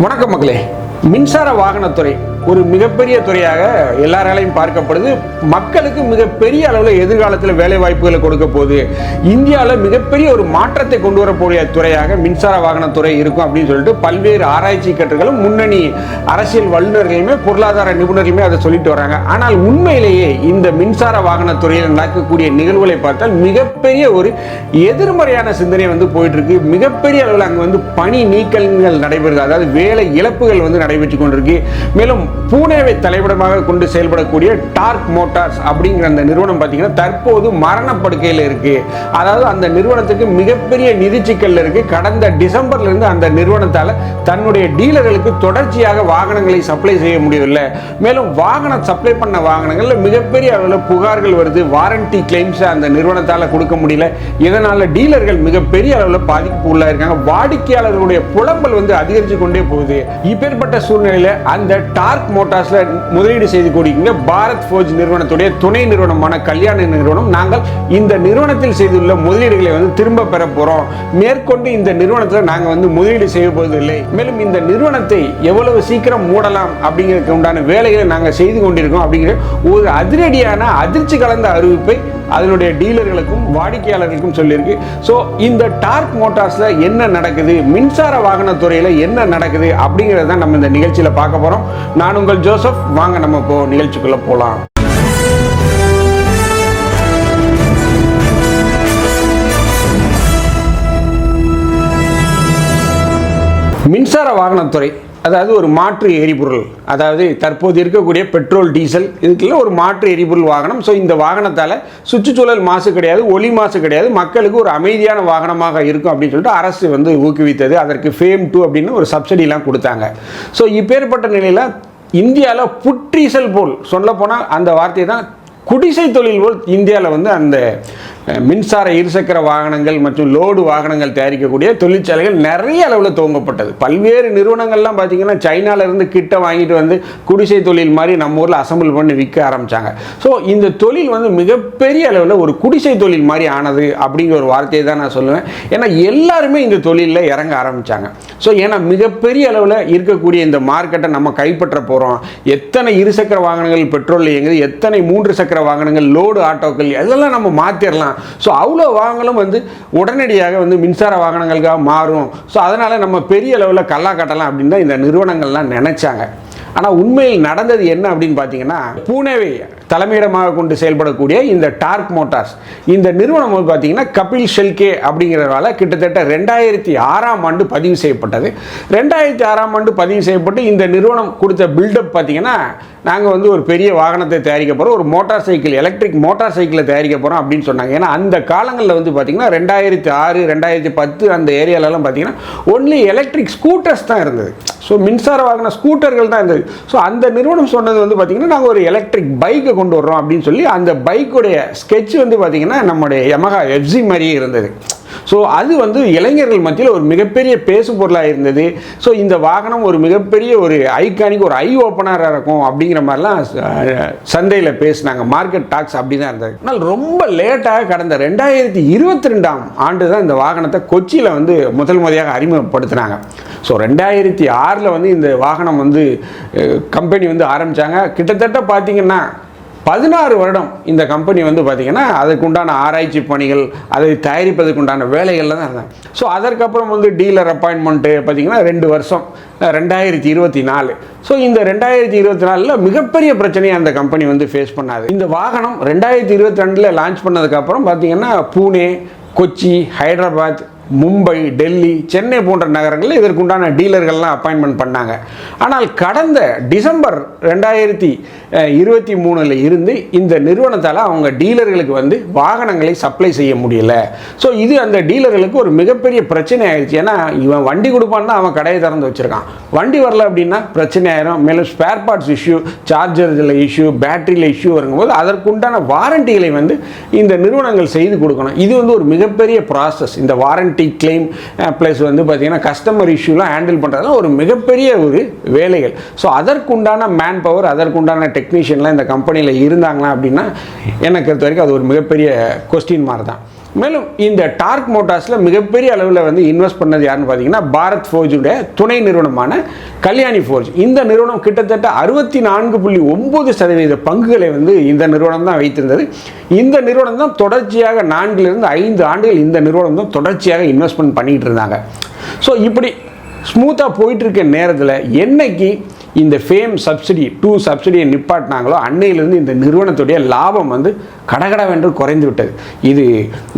வணக்கம் மக்களே. மின்சார வாகனத்துறை ஒரு மிகப்பெரிய துறையாக எல்லாராலையும் பார்க்கப்படுது. மக்களுக்கு மிகப்பெரிய அளவில் எதிர்காலத்தில் வேலை வாய்ப்புகளை கொடுக்க போகுது. இந்தியாவில் மிகப்பெரிய ஒரு மாற்றத்தை கொண்டு வரக்கூடிய துறையாக மின்சார வாகனத்துறை இருக்கும் அப்படின்னு சொல்லிட்டு பல்வேறு ஆராய்ச்சி கட்டுகளும் முன்னணி அரசியல் வல்லுநர்களுமே பொருளாதார நிபுணர்களுமே அதை சொல்லிட்டு வராங்க. ஆனால் உண்மையிலேயே இந்த மின்சார வாகனத்துறையில் நடக்கக்கூடிய நிகழ்வுகளை பார்த்தால் மிகப்பெரிய ஒரு எதிர்மறையான சிந்தனை வந்து போயிட்டு இருக்கு மிகப்பெரிய அளவில் அங்கே வந்து பணி நீக்கங்கள் நடைபெறுது. அதாவது வேலை இழப்புகள் வந்து நடைபெற்று கொண்டிருக்கு. மேலும் பூனேவை தலைவிடமாக கொண்டு செயல்படக்கூடிய டார்க் மோட்டார்ஸ் அப்படிங்கிற அந்த நிறுவனம் பார்த்தீங்கன்னா தற்போது மரணப்படுக்கையில் இருக்கு. அதாவது அந்த நிறுவனத்துக்கு மிகப்பெரிய நிதி சிக்கல் இருக்கு. கடந்த டிசம்பர்ல இருந்து அந்த நிறுவனத்தால தன்னுடைய டீலர்களுக்கு தொடர்ச்சியாக வாகனங்களை சப்ளை செய்ய முடியவில்லை. மேலும் வாகனம் சப்ளை பண்ண வாகனங்கள்ல மிகப்பெரிய அளவில் புகார்கள் வருது. வாரண்டி கிளைம்ஸ் அந்த நிறுவனத்தால கொடுக்க முடியல. இதனால டீலர்கள் மிகப்பெரிய அளவில் பாதிப்பு உள்ளாயிருக்காங்க. வாடிக்கையாளர்களுடைய புலம்பல் வந்து அதிகரித்து கொண்டே போகுது. இப்பேற்பட்ட சூழ்நிலையில அந்த டார்க் மோட்டார்ஸ்ல முதலீடு செய்து கொண்டிருக்கிற பாரத் ஃபோர்ஜ் நிறுவனத்துடைய துணை நிறுவனமான கல்யாண நிறுவனம். நாங்கள் இந்த நிறுவனத்தில் செய்துள்ள முதலீடுகளை வந்து திரும்ப பெற போறோம். மேற்கொண்டு இந்த நிறுவனத்தில் நாங்கள் வந்து முதலீடு செய்ய போவதில்லை. மேலும் இந்த நிறுவனத்தை எவ்வளவு சீக்கிரம் மூடலாம் அப்படிங்கிறதுக்கு உண்டான வேலைகளை நாங்கள் செய்து கொண்டிருக்கோம் அப்படிங்கிற ஒரு அதிரடியான அதிர்ச்சி கலந்த அறிவிப்பை அதனுடைய டீலர்களுக்கும் வாடிக்கையாளர்களுக்கும் சொல்லியிருக்கு. ஸோ இந்த டார்க் மோட்டார்ஸ்ல என்ன நடக்குது? மின்சார வாகன என்ன நடக்குது? அப்படிங்கிறத தான் நம்ம இந்த நிகழ்ச்சியில பார்க்க போறோம். நான் உங்கள் ஜோசப். வாங்க நம்ம இப்போ நிகழ்ச்சிக்குள்ள போகலாம் மின்சார வாகனத்துறை அதாவது ஒரு மாற்று எரிபொருள் அதாவது தற்போது இருக்கக்கூடிய பெட்ரோல் டீசல் இதுக்குள்ள ஒரு மாற்று எரிபொருள் வாகனம். ஸோ இந்த வாகனத்தால் சுற்றுச்சூழல் மாசு கிடையாது ஒளி மாசு கிடையாது மக்களுக்கு ஒரு அமைதியான வாகனமாக இருக்கும் அப்படின்னு சொல்லிட்டு அரசு வந்து ஊக்குவித்தது. அதற்கு ஃபேம் டூ அப்படின்னு ஒரு சப்சிடிலாம் கொடுத்தாங்க. ஸோ இப்பேற்பட்ட நிலையில் இந்தியாவில் புற்றீசல் போல் சொல்லப்போனால் அந்த வார்த்தை தான் குடிசை தொழில் போல் இந்தியாவில் வந்து அந்த மின்சார இருசக்கர வாகனங்கள் மற்றும் லோடு வாகனங்கள் தயாரிக்கக்கூடிய தொழிற்சாலைகள் நிறைய அளவில் துவங்கப்பட்டது. பல்வேறு நிறுவனங்கள்லாம் பார்த்தீங்கன்னா சைனாலிருந்து கிட்ட வாங்கிட்டு வந்து குடிசை தொழில் மாதிரி நம்ம ஊரில் அசம்பிள் பண்ணி விற்க ஆரம்பித்தாங்க ஸோ இந்த தொழில் வந்து மிகப்பெரிய அளவில் ஒரு குடிசை தொழில் மாதிரி ஆனது அப்படிங்கிற ஒரு வார்த்தையை தான் நான் சொல்லுவேன். ஏன்னா எல்லாருமே இந்த தொழிலில் இறங்க ஆரம்பிச்சாங்க. ஸோ ஏன்னா மிகப்பெரிய அளவில் இருக்கக்கூடிய இந்த மார்க்கெட்டை நம்ம கைப்பற்ற போகிறோம் எத்தனை இருசக்கர வாகனங்கள் பெட்ரோல் இயங்குது எத்தனை மூன்று சக்கர வாகனங்கள் லோடு ஆட்டோக்கள் அதெல்லாம் நம்ம மாற்றிடலாம் ஸோ அவ்வளோ வாகனம் வந்து உடனடியாக வந்து மின்சார வாகனங்களுக்காக மாறும். ஸோ அதனால் நம்ம பெரிய அளவில் கல்லா கட்டலாம் அப்படின்னு தான் இந்த நிறுவனங்கள்லாம் நினச்சாங்க. ஆனால் உண்மையில் நடந்தது என்ன அப்படின்னு பார்த்தீங்கன்னா பூனேவை தலைமையிடமாக கொண்டு செயல்படக்கூடிய இந்த டார்க் மோட்டார்ஸ். இந்த நிறுவனம் வந்து பார்த்தீங்கன்னா கபில் ஷெல்கே அப்படிங்கிறதால கிட்டத்தட்ட ரெண்டாயிரத்தி ஆறாம் ஆண்டு பதிவு செய்யப்பட்டது. ரெண்டாயிரத்தி ஆறாம் ஆண்டு பதிவு செய்யப்பட்டு இந்த நிறுவனம் கொடுத்த பில்டப் பார்த்தீங்கன்னா நாங்கள் வந்து ஒரு பெரிய வாகனத்தை தயாரிக்க போகிறோம் ஒரு மோட்டார் சைக்கிள் எலக்ட்ரிக் மோட்டார் சைக்கிளை தயாரிக்க போகிறோம் அப்படின்னு சொன்னாங்க. ஏன்னா அந்த காலங்களில் வந்து பார்த்தீங்கன்னா ரெண்டாயிரத்தி ஆறு ரெண்டாயிரத்தி பத்து அந்த ஏரியாலலாம் பார்த்தீங்கன்னா ஒன்லி எலக்ட்ரிக் ஸ்கூட்டர்ஸ் தான் இருந்தது. ஸோ மின்சார வாகன ஸ்கூட்டர்கள் தான் இருந்தது. ஸோ அந்த நிறுவனம் சொன்னது வந்து பார்த்தீங்கன்னா நாங்கள் ஒரு எலக்ட்ரிக் பைக்கை கொண்டு வர்றோம் அப்படின்னு சொல்லி அந்த பைக்குடைய ஸ்கெட்ச் வந்து பார்த்தீங்கன்னா நம்முடைய யமஹா எஃப்சி மாதிரியே இருந்தது. ஸோ அது வந்து இளைஞர்கள் மத்தியில் ஒரு மிகப்பெரிய பேசு பொருளாக இருந்தது. ஸோ இந்த வாகனம் ஒரு மிகப்பெரிய ஒரு ஐகானிக் ஒரு ஐ ஓப்பனராக இருக்கும் அப்படிங்கிற மாதிரிலாம் சந்தையில் பேசினாங்க. மார்க்கெட் டாக்ஸ் அப்படி தான் இருந்தது. ஆனால் ரொம்ப லேட்டாக கடந்த ரெண்டாயிரத்தி இருபத்தி ரெண்டாம் ஆண்டு தான் இந்த வாகனத்தை கொச்சியில் வந்து முதல் முறையாக அறிமுகப்படுத்தினாங்க. ஸோ ரெண்டாயிரத்தி ஆறில் வந்து இந்த வாகனம் வந்து கம்பெனி வந்து ஆரம்பித்தாங்க கிட்டத்தட்ட பார்த்தீங்கன்னா பதினாறு வருடம் இந்த கம்பெனி வந்து பார்த்திங்கன்னா அதுக்குண்டான ஆராய்ச்சி பணிகள் அதை தயாரிப்பதற்குண்டான வேலைகளில் தான் இருந்தாங்க. ஸோ அதற்கப்புறம் வந்து டீலர் அப்பாயின்மெண்ட்டு பார்த்திங்கன்னா ரெண்டு வருஷம் ரெண்டாயிரத்தி இருபத்தி நாலு. ஸோ இந்த ரெண்டாயிரத்தி இருபத்தி நாலில் மிகப்பெரிய பிரச்சனையை அந்த கம்பெனி வந்து ஃபேஸ் பண்ணாது. இந்த வாகனம் ரெண்டாயிரத்தி இருபத்தி ரெண்டில் லான்ச் பண்ணதுக்கப்புறம் பார்த்திங்கன்னா பூனே கொச்சி ஹைதராபாத் மும்பை டெல்லி சென்னை போன்ற நகரங்களில் இதற்குண்டான டீலர்கள்லாம் அப்பாயின்மெண்ட் பண்ணாங்க. ஆனால் கடந்த டிசம்பர் ரெண்டாயிரத்தி இருபத்தி மூணில் இருந்து இந்த நிறுவனத்தால் அவங்க டீலர்களுக்கு வந்து வாகனங்களை சப்ளை செய்ய முடியல. ஸோ இது அந்த டீலர்களுக்கு ஒரு மிகப்பெரிய பிரச்சனை ஆயிடுச்சு ஏன்னா இவன் வண்டி கொடுப்பான்னு தான் அவன் கடையை திறந்து வச்சுருக்கான். வண்டி வரல அப்படின்னா பிரச்சனை ஆயிரும். மேலும் ஸ்பேர் பார்ட்ஸ் இஷ்யூ சார்ஜரில் இஷ்யூ பேட்டரியில் இஷ்யூ வரும்போது அதற்குண்டான வாரண்டிகளை வந்து இந்த நிறுவனங்கள் செய்து கொடுக்கணும். இது வந்து ஒரு மிகப்பெரிய ப்ராசஸ் இந்த வாரண்டி கிளைம் ப்ளஸ் eh, வந்து பார்த்திங்கன்னா கஸ்டமர் இஷ்யூலாம் ஹேண்டில் பண்ணுறதுலாம் ஒரு மிகப்பெரிய ஒரு வேலைகள். ஸோ அதற்குண்டான மேன் பவர் அதற்குண்டான டெக்னீஷியன்லாம் இந்த கம்பெனியில் இருந்தாங்களா அப்படின்னா என்னை பொறுத்த வரைக்கும் அது ஒரு மிகப்பெரிய கொஸ்டின் மாதிரி தான். மேலும் இந்த டார்க் மோட்டார்ஸில் மிகப்பெரிய அளவில் வந்து இன்வெஸ்ட் பண்ணது யாருன்னு பார்த்தீங்கன்னா பாரத் ஃபோர்ஜுடைய துணை நிறுவனமான கல்யாணி ஃபோர்ஜ். இந்த நிறுவனம் கிட்டத்தட்ட அறுபத்தி நான்கு புள்ளி ஒம்பது சதவீத பங்குகளை வந்து இந்த நிறுவனம் தான் வைத்திருந்தது. இந்த நிறுவனம் தான் தொடர்ச்சியாக நான்கிலிருந்து ஐந்து ஆண்டுகள் இந்த நிறுவனம் தான் தொடர்ச்சியாக இன்வெஸ்ட்மெண்ட் பண்ணிகிட்டு இருந்தாங்க. ஸோ இப்படி ஸ்மூத்தாக போயிட்டுருக்க நேரத்தில் என்னைக்கு இந்த ஃபேம் சப்சிடி டூ சப்சிடியை நிப்பாட்டினாங்களோ அன்னையிலிருந்து இந்த நிறுவனத்துடைய லாபம் வந்து கடகடவென்று குறைந்து விட்டது. இது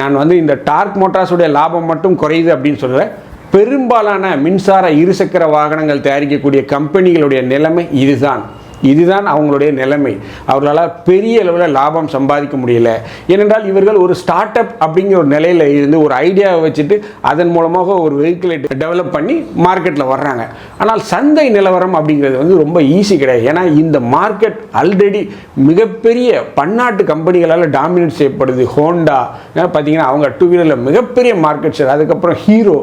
நான் வந்து இந்த டார்க் மோட்டார்ஸுடைய லாபம் மட்டும் குறையுது அப்படின்னு சொல்லலை. பெரும்பாலான மின்சார இருசக்கர வாகனங்கள் தயாரிக்கக்கூடிய கம்பெனிகளுடைய நிலைமை இதுதான். இதுதான் அவங்களுடைய நிலைமை. அவர்களால் பெரிய அளவில் லாபம் சம்பாதிக்க முடியல. ஏனென்றால் இவர்கள் ஒரு ஸ்டார்ட் அப் அப்படிங்கிற ஒரு நிலையில் இருந்து ஒரு ஐடியாவை வச்சுட்டு அதன் மூலமாக ஒரு வெஹிக்கிளை டெவலப் பண்ணி மார்க்கெட்டில் வர்றாங்க. ஆனால் சந்தை நிலவரம் அப்படிங்கிறது வந்து ரொம்ப ஈஸி கிடையாது. ஏன்னா இந்த மார்க்கெட் ஆல்ரெடி மிகப்பெரிய பன்னாட்டு கம்பெனிகளால் டாமினேட் செய்யப்படுது. ஹோண்டா பார்த்தீங்கன்னா அவங்க டூ வீலரில் மிகப்பெரிய மார்க்கெட் ஷேர் அதுக்கப்புறம் ஹீரோ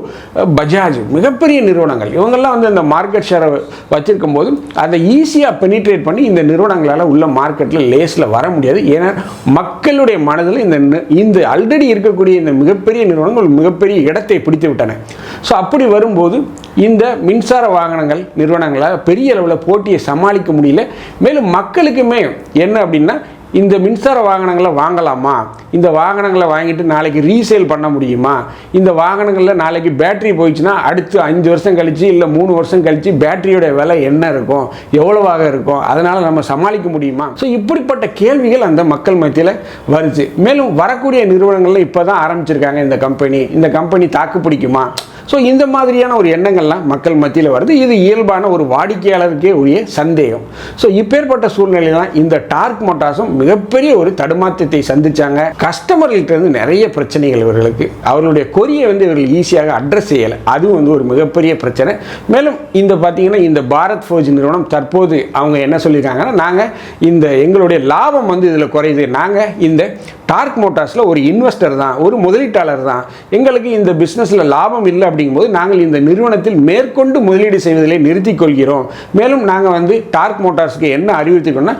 பஜாஜ் மிகப்பெரிய நிறுவனங்கள். இவங்கெல்லாம் வந்து அந்த மார்க்கெட் ஷேரை வச்சிருக்கும் போது அதை ஈஸியாக பெனிட்ரேட் பண்ணி இந்த நிறுவனங்களால் உள்ள மார்க்கெட்டில் லேஸில் வர முடியாது. ஏன்னா மக்களுடைய மனதில் இந்த இந்த ஆல்ரெடி இருக்கக்கூடிய இந்த மிகப்பெரிய நிறுவனங்கள் மிகப்பெரிய இடத்தை பிடித்து விட்டன. ஸோ அப்படி வரும்போது இந்த மின்சார வாகனங்கள் நிறுவனங்களால் பெரிய அளவில் போட்டியை சமாளிக்க முடியல. மேலும் மக்களுக்குமே என்ன அப்படின்னா இந்த மின்சார வாகனங்களை வாங்கலாமா? இந்த வாகனங்களை வாங்கிட்டு நாளைக்கு ரீசேல் பண்ண முடியுமா? இந்த வாகனங்களில் நாளைக்கு பேட்டரி போயிடுச்சுன்னா அடுத்து அஞ்சு வருஷம் கழிச்சு இல்லை மூணு வருஷம் கழித்து பேட்டரியோட விலை என்ன இருக்கும்? எவ்வளவாக இருக்கும்? அதனால் நம்ம சமாளிக்க முடியுமா? ஸோ இப்படிப்பட்ட கேள்விகள் அந்த மக்கள் மத்தியில் வருது. மேலும் வரக்கூடிய நிறுவனங்களில் இப்போ தான் ஆரம்பிச்சிருக்காங்க இந்த கம்பெனி இந்த கம்பெனி தாக்கு பிடிக்குமா ஸோ இந்த மாதிரியான ஒரு எண்ணங்கள்லாம் மக்கள் மத்தியில் வருது. இது இயல்பான ஒரு வாடிக்கையாளருக்கே உரிய சந்தேகம். ஸோ இப்பேற்பட்ட சூழ்நிலையிலாம் இந்த டார்க் மோட்டார்ஸும் மிகப்பெரிய ஒரு தடுமாற்றத்தை சந்திச்சாங்க. கஸ்டமர்கள்ட்ட இருந்து நிறைய பிரச்சனைகள் இவர்களுக்கு. அவர்களுடைய கொரியை வந்து இவர்கள் ஈஸியாக அட்ரஸ் செய்யலை. அதுவும் வந்து ஒரு மிகப்பெரிய பிரச்சனை. மேலும் இந்த பார்த்தீங்கன்னா இந்த பாரத் ஃபோஜ் நிறுவனம் தற்போது அவங்க என்ன சொல்லியிருக்காங்கன்னா நாங்கள் இந்த எங்களுடைய லாபம் வந்து இதில் குறையுது. நாங்கள் இந்த டார்க் மோட்டார்ஸில் ஒரு இன்வெஸ்டர் தான் ஒரு முதலீட்டாளர் தான். எங்களுக்கு இந்த பிஸ்னஸில் லாபம் இல்லை அப்படிங்கும்போது நாங்கள் இந்த நிறுவனத்தில் மேற்கொண்டு முதலீடு செய்வதிலே நிறுத்திக் கொள்கிறோம். மேலும் நாங்கள் வந்து டார்க் மோட்டார்ஸ்க்கு என்ன அறிவுறுத்திக்கணும்னா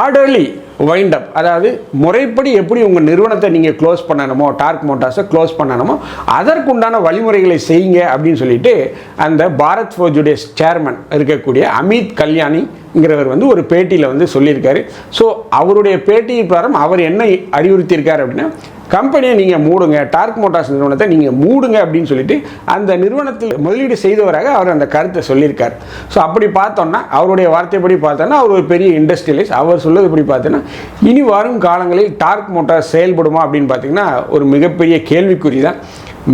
ஆர்டர்லி வைண்ட் அப் அதாவது முறைப்படி எப்படி உங்கள் நிறுவனத்தை நீங்கள் க்ளோஸ் பண்ணணுமோ டார்க் மோட்டார்ஸை க்ளோஸ் பண்ணணுமோ அதற்குண்டான வழிமுறைகளை செய்யுங்க அப்படின்னு சொல்லிட்டு அந்த பாரத் ஃபோர்ஜுடைய சேர்மன் இருக்கக்கூடிய அமித் கல்யாணிங்கிறவர் வந்து ஒரு பேட்டியில் வந்து சொல்லியிருக்காரு. ஸோ அவருடைய பேட்டி பிரகாரம் அவர் என்ன அறிவுறுத்தியிருக்கார் அப்படின்னா கம்பெனியை நீங்கள் மூடுங்க டார்க் மோட்டார்ஸ் நிறுவனத்தை நீங்கள் மூடுங்க அப்படின்னு சொல்லிட்டு அந்த நிறுவனத்தில் முதலீடு செய்தவராக அவர் அந்த கருத்தை சொல்லியிருக்கார். ஸோ அப்படி பார்த்தோம்னா அவருடைய வார்த்தைப்படி பார்த்தோன்னா அவர் ஒரு பெரிய இண்டஸ்ட்ரியலிஸ்ட் அவர் சொல்வது இப்படி பார்த்தோன்னா இனி வரும் காலங்களில் டார்க் மோட்டார் செயல்படுமா அப்படின்னு பார்த்தீங்கன்னா ஒரு மிகப்பெரிய கேள்விக்குறி தான்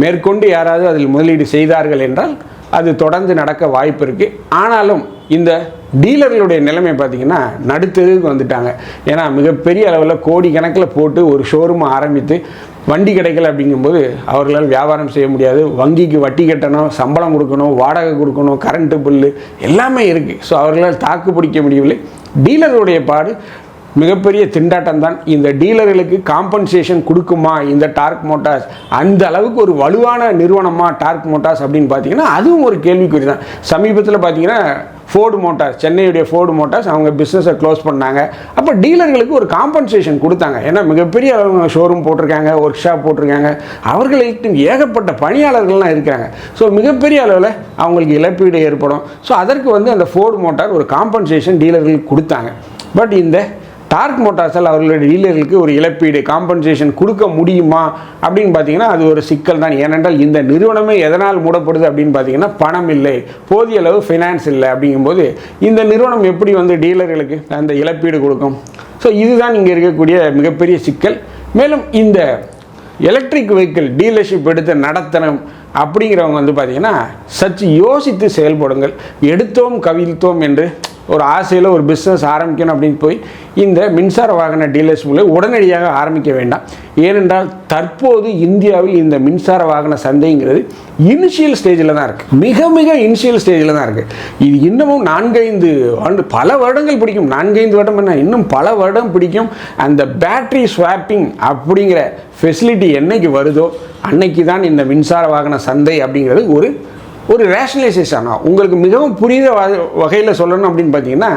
மேற்கொண்டு யாராவது அதில் முதலீடு செய்தார்கள் என்றால் அது தொடர்ந்து நடக்க வாய்ப்பு இருக்குது ஆனாலும் இந்த டீலர்களுடைய நிலைமை பார்த்தீங்கன்னா நடுத்தெருவுக்கு வந்துட்டாங்க. ஏன்னா மிகப்பெரிய அளவில் கோடி கணக்கில் போட்டு ஒரு ஷோரூம் ஆரம்பித்து வண்டி கிடைக்கல அப்படிங்கும்போது அவர்களால் வியாபாரம் செய்ய முடியாது. வங்கிக்கு வட்டி கட்டணும் சம்பளம் கொடுக்கணும் வாடகை கொடுக்கணும் கரண்ட்டு பில்லு எல்லாமே இருக்குது ஸோ அவர்களால் தாக்கு பிடிக்க முடியவில்லை. டீலருடைய பாடு மிகப்பெரிய திண்டாட்டம் தான். இந்த டீலர்களுக்கு காம்பன்சேஷன் கொடுக்குமா? இந்த டார்க் மோட்டார்ஸ். அந்த அளவுக்கு ஒரு வலுவான நிறுவனமாக டார்க் மோட்டார்ஸ் அப்படின்னு பார்த்தீங்கன்னா அதுவும் ஒரு கேள்விக்குறி தான். சமீபத்தில் பார்த்தீங்கன்னா ஃபோர்டு மோட்டார்ஸ் சென்னையுடைய ஃபோர்டு மோட்டார்ஸ் அவங்க பிஸ்னஸை க்ளோஸ் பண்ணாங்க. அப்போ டீலர்களுக்கு ஒரு காம்பன்சேஷன் கொடுத்தாங்க. ஏன்னா மிகப்பெரிய அளவு ஷோரூம் போட்டிருக்காங்க ஒர்க் ஷாப் போட்டிருக்காங்க அவர்களுக்கு ஏகப்பட்ட பணியாளர்கள்லாம் இருக்காங்க ஸோ மிகப்பெரிய அளவில் அவங்களுக்கு இழப்பீடு ஏற்படும். ஸோ அதற்கு வந்து அந்த ஃபோர்டு மோட்டார் ஒரு காம்பன்சேஷன் டீலர்களுக்கு கொடுத்தாங்க. பட் இந்த டார்க் மோட்டார்ஸால் அவர்களுடைய டீலர்களுக்கு ஒரு இழப்பீடு காம்பன்சேஷன் கொடுக்க முடியுமா? அப்படின்னு பார்த்தீங்கன்னா அது ஒரு சிக்கல் தான். ஏனென்றால் இந்த நிறுவனமே எதனால் மூடப்படுது அப்படின்னு பார்த்தீங்கன்னா பணம் இல்லை போதிய அளவு ஃபைனான்ஸ் இல்லை அப்படிங்கும்போது இந்த நிறுவனம் எப்படி வந்து டீலர்களுக்கு அந்த இழப்பீடு கொடுக்கும்? ஸோ இதுதான் இங்கே இருக்கக்கூடிய மிகப்பெரிய சிக்கல். மேலும் இந்த எலக்ட்ரிக் வெஹிக்கிள் டீலர்ஷிப் எடுத்து நடத்தணும் அப்படிங்கிறவங்க வந்து பார்த்தீங்கன்னா சற்று யோசித்து செயல்படுங்கள். எடுத்தோம் கவிழ்த்தோம் என்று ஒரு ஆசையில் ஒரு பிஸ்னஸ் ஆரம்பிக்கணும் அப்படின்னு போய் இந்த மின்சார வாகன டீலர்ஸ் மூலம் உடனடியாக ஆரம்பிக்க வேண்டாம். ஏனென்றால் தற்போது இந்தியாவில் இந்த மின்சார வாகன சந்தைங்கிறது இனிஷியல் ஸ்டேஜில் தான் இருக்குது மிக மிக இனிஷியல் ஸ்டேஜில் தான் இருக்குது இது இன்னமும் நான்கைந்து ஆண்டு பல வருடங்கள் பிடிக்கும். நான்கைந்து வருடம் என்ன? இன்னும் பல வருடம் பிடிக்கும். அந்த பேட்டரி ஸ்வாப்பிங் அப்படிங்கிற ஃபெசிலிட்டி என்னைக்கு வருதோ அன்னைக்கு தான் இந்த மின்சார வாகன சந்தை அப்படிங்கிறது ஒரு ஒரு ரேஷனலைசேஷன் ஆகும் உங்களுக்கு மிகவும் புரியுற வகையில் சொல்லணும் அப்படின்னு பார்த்தீங்கன்னா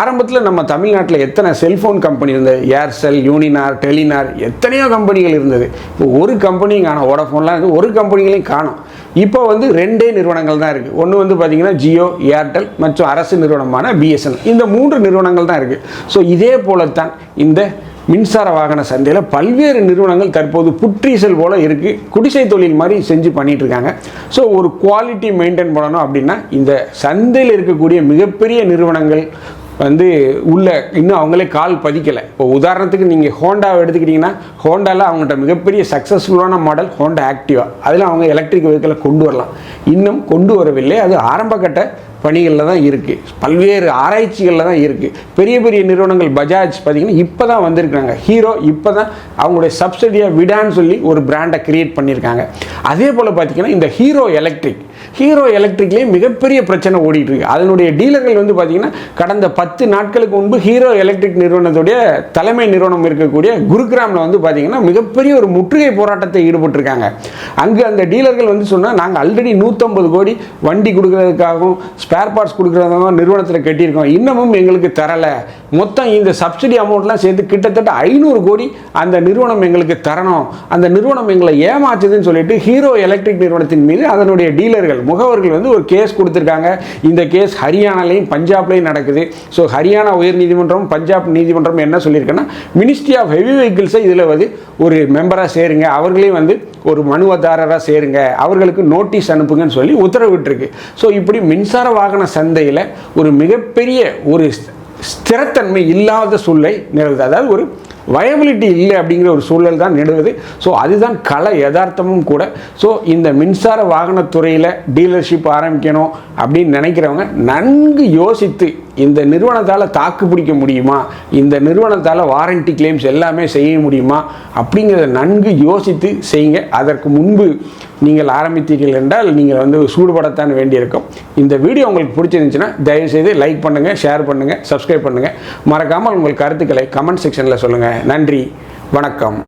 ஆரம்பத்தில் நம்ம தமிழ்நாட்டில் எத்தனை செல்ஃபோன் கம்பெனி இருந்தது? ஏர்செல் யூனினார் டெலினார் எத்தனையோ கம்பெனிகள் இருந்தது. இப்போ ஒரு கம்பெனியும் காணும். வோடஃபோன்லாம் இருக்குது ஒரு கம்பெனிகளையும் காணும். இப்போ வந்து ரெண்டே நிறுவனங்கள் தான் இருக்குது ஒன்று வந்து பார்த்தீங்கன்னா ஜியோ ஏர்டெல் மற்றும் அரசு நிறுவனமான பிஎஸ்என்எல் இந்த மூன்று நிறுவனங்கள் தான் இருக்குது ஸோ இதே போலத்தான் இந்த மின்சார வாகன சந்தையில் பல்வேறு நிறுவனங்கள் தற்போது புற்றீசல் போல் இருக்குது குடிசை தொழில் மாதிரி செஞ்சு பண்ணிகிட்ருக்காங்க இருக்காங்க ஸோ ஒரு குவாலிட்டி மெயின்டைன் பண்ணணும் அப்படின்னா இந்த சந்தையில் இருக்கக்கூடிய மிகப்பெரிய நிறுவனங்கள் வந்து உள்ள இன்னும் அவங்களே கால் பதிக்கலை. இப்போ உதாரணத்துக்கு நீங்கள் ஹோண்டாவை எடுத்துக்கிட்டிங்கன்னா ஹோண்டாவில் அவங்கள்ட்ட மிகப்பெரிய சக்ஸஸ்ஃபுல்லான மாடல் ஹோண்டா ஆக்டிவா அதில் அவங்க எலக்ட்ரிக் வெஹிக்கிளை கொண்டு வரலாம். இன்னும் கொண்டு வரவில்லை. அது ஆரம்பகட்ட பணிகளில் தான் இருக்குது பல்வேறு ஆராய்ச்சிகளில் தான் இருக்குது பெரிய பெரிய நிறுவனங்கள் பஜாஜ் பார்த்தீங்கன்னா இப்போ தான் வந்திருக்காங்க ஹீரோ இப்போ தான் அவங்களுடைய சப்சிடியாக விடான்னு சொல்லி ஒரு பிராண்டை க்ரியேட் பண்ணியிருக்காங்க அதே போல் பார்த்தீங்கன்னா இந்த ஹீரோ எலக்ட்ரிக் ஹீரோ எலக்ட்ரிக்லேயே மிகப்பெரிய பிரச்சனை ஓடிட்டு இருக்கு அதனுடைய டீலர்கள் வந்து பார்த்தீங்கன்னா கடந்த பத்து நாட்களுக்கு முன்பு ஹீரோ எலக்ட்ரிக் நிறுவனத்துடைய தலைமை நிறுவனம் இருக்கக்கூடிய குருகிராமில் வந்து பார்த்தீங்கன்னா மிகப்பெரிய ஒரு முற்றுகை போராட்டத்தை ஈடுபட்டிருக்காங்க. அங்கு அந்த டீலர்கள் வந்து சொன்னால் நாங்கள் ஆல்ரெடி நூற்றம்பது கோடி வண்டி கொடுக்கறதுக்காகவும் ஸ்பேர் பார்ட்ஸ் கொடுக்குறதுக்காகவும் நிறுவனத்தில் கட்டியிருக்கோம். இன்னமும் எங்களுக்கு தரலை. மொத்தம் இந்த சப்சிடி அமௌண்ட்லாம் சேர்த்து கிட்டத்தட்ட ஐநூறு கோடி அந்த நிறுவனம் எங்களுக்கு தரணும். அந்த நிறுவனம் எங்களை ஏமாத்துதுன்னு சொல்லிட்டு ஹீரோ எலக்ட்ரிக் நிறுவனத்தின் மீது அதனுடைய டீலர்கள் முகவர்கள் வந்து ஒரு கேஸ் கொடுத்துருக்காங்க. இந்த கேஸ் ஹரியானாலையும் பஞ்சாப்லையும் நடக்குது. ஸோ ஹரியானா உயர் நீதிமன்றம் பஞ்சாப் நீதிமன்றம் என்ன சொல்லியிருக்குன்னா மினிஸ்ட்ரி ஆஃப் ஹெவி வெஹிக்கிள்ஸை இதில் வந்து ஒரு மெம்பராக சேருங்க. அவர்களையும் வந்து ஒரு மனுவதாரராக சேருங்க. அவர்களுக்கு நோட்டீஸ் அனுப்புங்கன்னு சொல்லி உத்தரவிட்டிருக்கு. ஸோ இப்படி மின்சார வாகன சந்தையில் ஒரு மிகப்பெரிய ஒரு ஸ்திரத்தன்மை இல்லாத சூழ்நிலை நிலவுது. அதாவது ஒரு வயபிலிட்டி இல்லை அப்படிங்கிற ஒரு சூழல் தான் நிலவுது. ஸோ அதுதான் கலை யதார்த்தமும் கூட. ஸோ இந்த மின்சார வாகனத்துறையில் டீலர்ஷிப் ஆரம்பிக்கணும் அப்படின்னு நினைக்கிறவங்க நன்கு யோசித்து இந்த நிறுவனத்தால் தாக்கு பிடிக்க முடியுமா? இந்த நிறுவனத்தால் வாரண்டி கிளைம்ஸ் எல்லாமே செய்ய முடியுமா? அப்படிங்கிறத நன்கு யோசித்து செய்யுங்க. அதற்கு முன்பு நீங்கள் ஆரம்பித்தீர்கள் என்றால் நீங்கள் வந்து சூடுபடத்தான் வேண்டியிருக்கும். இந்த வீடியோ உங்களுக்கு பிடிச்சிருந்துச்சுன்னா தயவுசெய்து லைக் பண்ணுங்கள் ஷேர் பண்ணுங்கள் சப்ஸ்கிரைப் பண்ணுங்கள் மறக்காமல் உங்கள் கருத்துக்களை கமெண்ட் செக்ஷனில் சொல்லுங்கள் நன்றி. வணக்கம்.